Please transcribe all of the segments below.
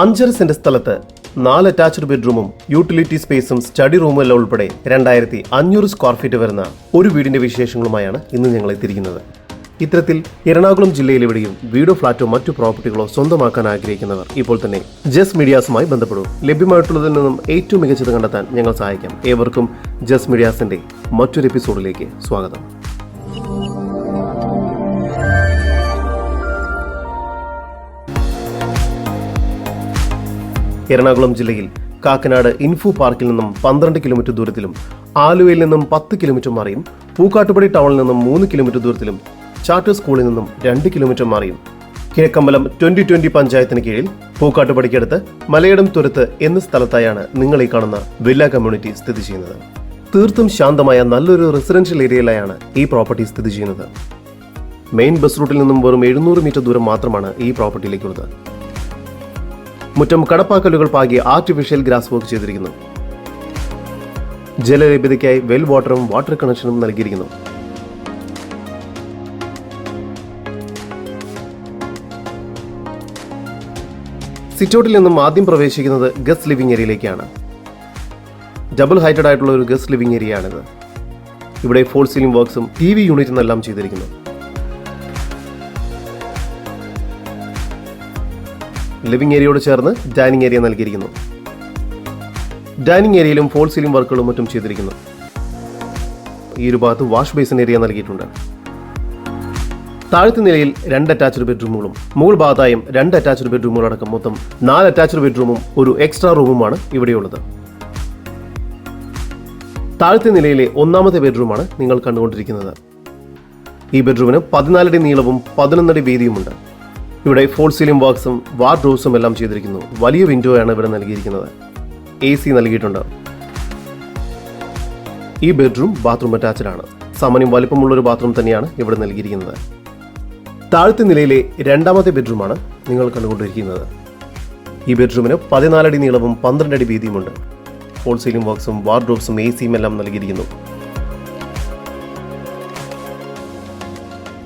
അഞ്ചര സെന്റ് സ്ഥലത്ത് നാല് അറ്റാച്ച്ഡ് ബെഡ്റൂമും യൂട്ടിലിറ്റി സ്പേസും സ്റ്റഡി റൂമും എല്ലാം ഉൾപ്പെടെ രണ്ടായിരത്തി അഞ്ഞൂറ് സ്ക്വയർ ഫീറ്റ് വരുന്ന ഒരു വീടിന്റെ വിശേഷങ്ങളുമായാണ് ഇന്ന് ഞങ്ങൾ എത്തിയിരിക്കുന്നത്. ഇത്തരത്തിൽ എറണാകുളം ജില്ലയിലെവിടെയും വീടോ ഫ്ളാറ്റോ മറ്റു പ്രോപ്പർട്ടികളോ സ്വന്തമാക്കാൻ ആഗ്രഹിക്കുന്നവർ ഇപ്പോൾ തന്നെ ജസ് മീഡിയാസുമായി ബന്ധപ്പെടൂ. ലഭ്യമായിട്ടുള്ളതിൽ നിന്നും ഏറ്റവും മികച്ചത് കണ്ടെത്താൻ ഞങ്ങൾ സഹായിക്കാം. ഏവർക്കും ജസ് മീഡിയാസിന്റെ മറ്റൊരു എപ്പിസോഡിലേക്ക് സ്വാഗതം. എറണാകുളം ജില്ലയിൽ കാക്കനാട് ഇൻഫു പാർക്കിൽ നിന്നും പന്ത്രണ്ട് കിലോമീറ്റർ ദൂരത്തിലും ആലുവയിൽ നിന്നും പത്ത് കിലോമീറ്റർ മാറിയും പൂക്കാട്ടുപടി ടൗണിൽ നിന്നും മൂന്ന് കിലോമീറ്റർ ദൂരത്തിലും ചാർട്ടർ സ്കൂളിൽ നിന്നും രണ്ട് കിലോമീറ്റർ മാറിയും. കിഴക്കമ്പലം ട്വന്റി ട്വന്റി പഞ്ചായത്തിന് കീഴിൽ പൂക്കാട്ടുപടിക്കടുത്ത് മലയിടം തുരത്ത് എന്ന സ്ഥലത്തായാണ് നിങ്ങൾ ഈ കാണുന്ന വില്ല കമ്മ്യൂണിറ്റി സ്ഥിതി ചെയ്യുന്നത്. തീർത്തും ശാന്തമായ നല്ലൊരു റെസിഡൻഷ്യൽ ഏരിയയിലായാണ് ഈ പ്രോപ്പർട്ടി സ്ഥിതി ചെയ്യുന്നത്. മെയിൻ ബസ് റൂട്ടിൽ നിന്നും വെറും എഴുന്നൂറ് മീറ്റർ ദൂരം മാത്രമാണ് ഈ പ്രോപ്പർട്ടിയിലേക്കുള്ളത് മുറ്റം കടപ്പാക്കലുകൾ പാകി ആർട്ടിഫിഷ്യൽ ഗ്രാസ് വർക്ക് ചെയ്തിരിക്കുന്നു. ജലലഭ്യതയ്ക്കായി വെൽ വാട്ടറും വാട്ടർ കണക്ഷനും നൽകിയിരിക്കുന്നു. സിറ്റൗട്ടിൽ നിന്നും ആദ്യം പ്രവേശിക്കുന്നത് ഗസ്റ്റ് ലിവിംഗ് ഏരിയയിലേക്കാണ് ഡബിൾ ഹൈറ്റഡ് ആയിട്ടുള്ള ഒരു ഗസ്റ്റ് ലിവിംഗ് ഏരിയയാണിത് ഇവിടെ ഫോൾ സീലിംഗ് വർക്ക്സും ടി വി യൂണിറ്റും എല്ലാം ചെയ്തിരിക്കുന്നു. ലിവിംഗ് ഏരിയയോട് ചേർന്ന് ഡൈനിങ് ഏരിയ നൽകിയിരിക്കുന്നു. ഡൈനിങ് ഏരിയയിലും ഫോൾ സീലിംഗ് വർക്കുകളും മറ്റും ചെയ്തിരിക്കുന്നു. ഈ ഒരു ഭാഗത്ത് വാഷ് ബേസിൻ ഏരിയ നൽകിയിട്ടുണ്ട്. താഴത്തെ നിലയിൽ രണ്ട് അറ്റാച്ച്ഡ് ബെഡ്റൂമുകളും മുകൾ ഭാഗത്തായും രണ്ട് അറ്റാച്ച്ഡ് ബെഡ്റൂമുകൾ അടക്കം മൊത്തം നാല് അറ്റാച്ച്ഡ് ബെഡ്റൂമും ഒരു എക്സ്ട്രാ റൂമുമാണ് ഇവിടെയുള്ളത്. താഴത്തെ നിലയിലെ ഒന്നാമത്തെ ബെഡ്റൂമാണ് നിങ്ങൾ കണ്ടുകൊണ്ടിരിക്കുന്നത്. ഈ ബെഡ്റൂമിന് പതിനാലടി നീളവും പതിനൊന്നടി വീതിയുമുണ്ട്. ഇവിടെ ഫോൾ സീലിംഗ് ബോക്സും വാർഡ്രോബ്സും എല്ലാം ചെയ്തിരിക്കുന്നു. വലിയ വിൻഡോ ആണ് ഇവിടെ നൽകിയിരിക്കുന്നത്. എ സി നൽകിയിട്ടുണ്ട്. ഈ ബെഡ്റൂം ബാത്റൂം അറ്റാച്ച്ഡ് ആണ്. സാമാന്യം വലിപ്പമുള്ള ഒരു ബാത്റൂം തന്നെയാണ് ഇവിടെ നൽകിയിരിക്കുന്നത്. താഴത്തെ നിലയിലെ രണ്ടാമത്തെ ബെഡ്റൂമാണ് നിങ്ങൾ കണ്ടുകൊണ്ടിരിക്കുന്നത്. ഈ ബെഡ്റൂമിന് പതിനാലടി നീളവും പന്ത്രണ്ട് അടി വീതിയുമുണ്ട്. ഫോൾ സീലിംഗ് ബോക്സും വാർഡ്രോബ്സും എ സിയും എല്ലാം നൽകിയിരിക്കുന്നു.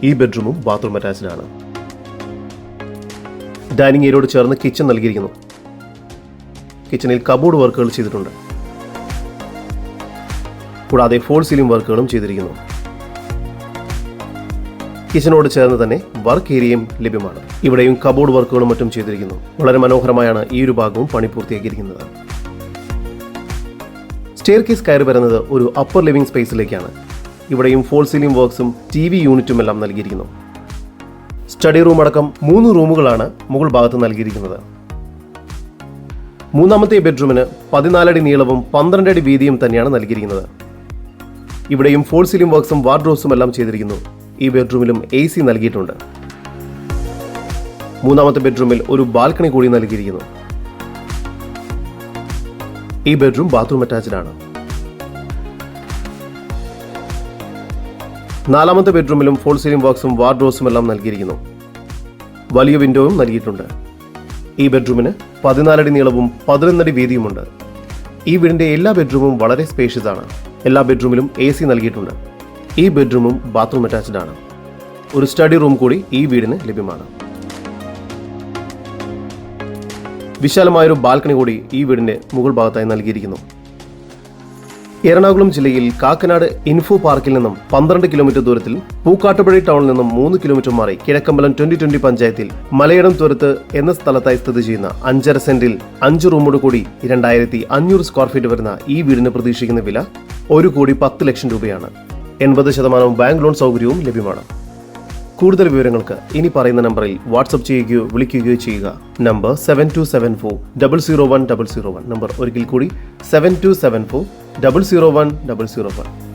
ഈ ബെഡ്റൂമും ബാത്റൂം അറ്റാച്ച്ഡ് ആണ്. ഡൈനിങ് ഏരിയയോട് ചേർന്ന് കിച്ചൺ നൽകിയിരിക്കുന്നു. കിച്ചണിൽ കബോർഡ് വർക്കുകൾ ചെയ്തിട്ടുണ്ട്. കൂടാതെ ഫോൾ സീലിംഗ് വർക്കുകളും ചെയ്തിരിക്കുന്നു. കിച്ചനോട് ചേർന്ന് തന്നെ വർക്ക് ഏരിയയും ലഭ്യമാണ്. ഇവിടെയും കബോർഡ് വർക്കുകളും മറ്റും ചെയ്തിരിക്കുന്നു. വളരെ മനോഹരമായാണ് ഈ ഒരു ഭാഗവും പണി പൂർത്തിയാക്കിയിരിക്കുന്നത്. സ്റ്റെയർ കേസ് കയറി വരുന്നത് ഒരു അപ്പർ ലിവിംഗ് സ്പേസിലേക്കാണ് ഇവിടെയും ഫോൾ സീലിംഗ് വർക്ക്സും ടി വി യൂണിറ്റും എല്ലാം നൽകിയിരിക്കുന്നു. സ്റ്റഡി റൂം അടക്കം മൂന്ന് റൂമുകളാണ് മുകൾ ഭാഗത്ത് നൽകിയിരിക്കുന്നത്. മൂന്നാമത്തെ ബെഡ്റൂമിന് പതിനാലടി നീളവും പന്ത്രണ്ട് അടി വീതിയും തന്നെയാണ് നൽകിയിരിക്കുന്നത്. ഇവിടെയും ഫോൾ സീലിംഗ് വർക്ക്സും വാർഡ്രോസും എല്ലാം ചെയ്തിരിക്കുന്നു. ഈ ബെഡ്റൂമിലും എ സി നൽകിയിട്ടുണ്ട്. മൂന്നാമത്തെ ബെഡ്റൂമിൽ ഒരു ബാൽക്കണി കൂടി നൽകിയിരിക്കുന്നു. ഈ ബെഡ്റൂം ബാത്റൂം അറ്റാച്ച്ഡ് ആണ്. നാലാമത്തെ ബെഡ്റൂമിലും ഫോൾ സീലിംഗ് ബോക്സും വാർഡ്രോസും എല്ലാം നൽകിയിരിക്കുന്നു. വലിയ വിൻഡോയും നൽകിയിട്ടുണ്ട്. ഈ ബെഡ്റൂമിന് പതിനാലടി നീളവും പതിനൊന്നടി വീതിയുമുണ്ട്. ഈ വീടിന്റെ എല്ലാ ബെഡ്റൂമും വളരെ സ്പേഷ്യസ് ആണ്. എല്ലാ ബെഡ്റൂമിലും എ സി നൽകിയിട്ടുണ്ട്. ഈ ബെഡ്റൂമും ബാത്റൂം അറ്റാച്ച്ഡ് ആണ്. ഒരു സ്റ്റഡി റൂം കൂടി ഈ വീടിന് ലഭ്യമാണ്. വിശാലമായൊരു ബാൽക്കണി കൂടി ഈ വീടിന്റെ മുകൾ ഭാഗത്തായി നൽകിയിരിക്കുന്നു. എറണാകുളം ജില്ലയിൽ കാക്കനാട് ഇൻഫോ പാർക്കിൽ നിന്നും പന്ത്രണ്ട് കിലോമീറ്റർ ദൂരത്തിൽ പൂക്കാട്ടുപുഴ ടൗണിൽ നിന്നും മൂന്ന് കിലോമീറ്റർ മാറി കിഴക്കമ്പലം ട്വന്റി ട്വന്റി പഞ്ചായത്തിൽ മലയിടം തുരത്ത് എന്ന സ്ഥലത്തായി സ്ഥിതി ചെയ്യുന്ന അഞ്ചര സെന്റിൽ അഞ്ച് റൂമോട് കൂടി രണ്ടായിരത്തി അഞ്ഞൂറ് സ്ക്വയർ ഫീറ്റ് വരുന്ന ഈ വീടിന് പ്രതീക്ഷിക്കുന്ന വില ഒരു കോടി പത്ത് ലക്ഷം രൂപയാണ്. എൺപത് ശതമാനം ബാങ്ക് ലോൺ സൗകര്യവും ലഭ്യമാണ്. കൂടുതൽ വിവരങ്ങൾക്ക് ഇനി പറയുന്ന നമ്പറിൽ വാട്സപ്പ് ചെയ്യുകയോ വിളിക്കുകയോ ചെയ്യുക. Number seven two seven four double zero one double zero one number ഒരിക്കൽ കൂടി seven two seven four double zero one double zero one